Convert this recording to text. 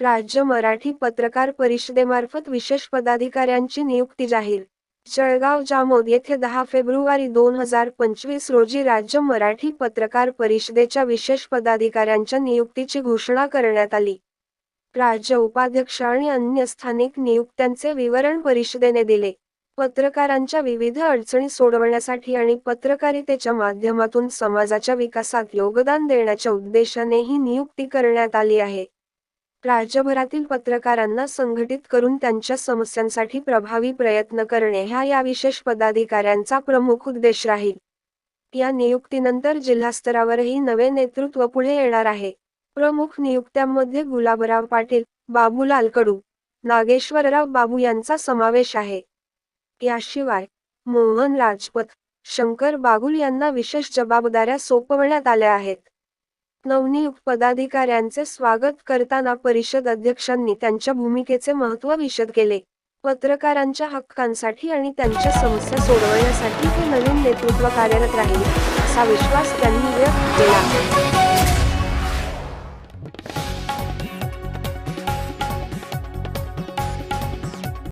राज्य मराठी पत्रकार परिषदेमार्फत विशेष पदाधिकाऱ्यांची नियुक्ती जाहीर. जळगाव जामोद येथे दहा फेब्रुवारी दोन हजार पंचवीस रोजी राज्य मराठी पत्रकार परिषदेच्या विशेष पदाधिकाऱ्यांच्या नियुक्तीची घोषणा करण्यात आली. राज्य उपाध्यक्ष आणि अन्य स्थानिक नियुक्त्यांचे विवरण परिषदेने दिले. पत्रकारांच्या विविध अडचणी सोडवण्यासाठी आणि पत्रकारितेच्या माध्यमातून समाजाच्या विकासात योगदान देण्याच्या उद्देशाने ही नियुक्ती करण्यात आली आहे. राज्यभरातील पत्रकारांना संघटित करून त्यांच्या समस्यांसाठी प्रभावी प्रयत्न करणे हा या विशेष पदाधिकाऱ्यांचा प्रमुख उद्देश राहील. या नियुक्तीनंतर जिल्हास्तरावरही नवे नेतृत्व पुढे येणार आहे. प्रमुख नियुक्त्यांमध्ये गुलाबराव पाटील बाबूलाल कडू नागेश्वरराव बाबू यांचा समावेश आहे. याशिवाय मोहन राजपथ शंकर बागुल यांना विशेष जबाबदाऱ्या सोपवण्यात आल्या आहेत. नवनियुक्त पदाधिकाऱ्यांचे स्वागत करताना परिषद अध्यक्षांनी त्यांच्या भूमिकेचे महत्त्व विशद केले. पत्रकारांच्या हक्कांसाठी आणि त्यांच्या समस्या सोडवण्यासाठी हे नवीन नेतृत्व कार्यरत राहील असा विश्वास त्यांनी व्यक्त केला.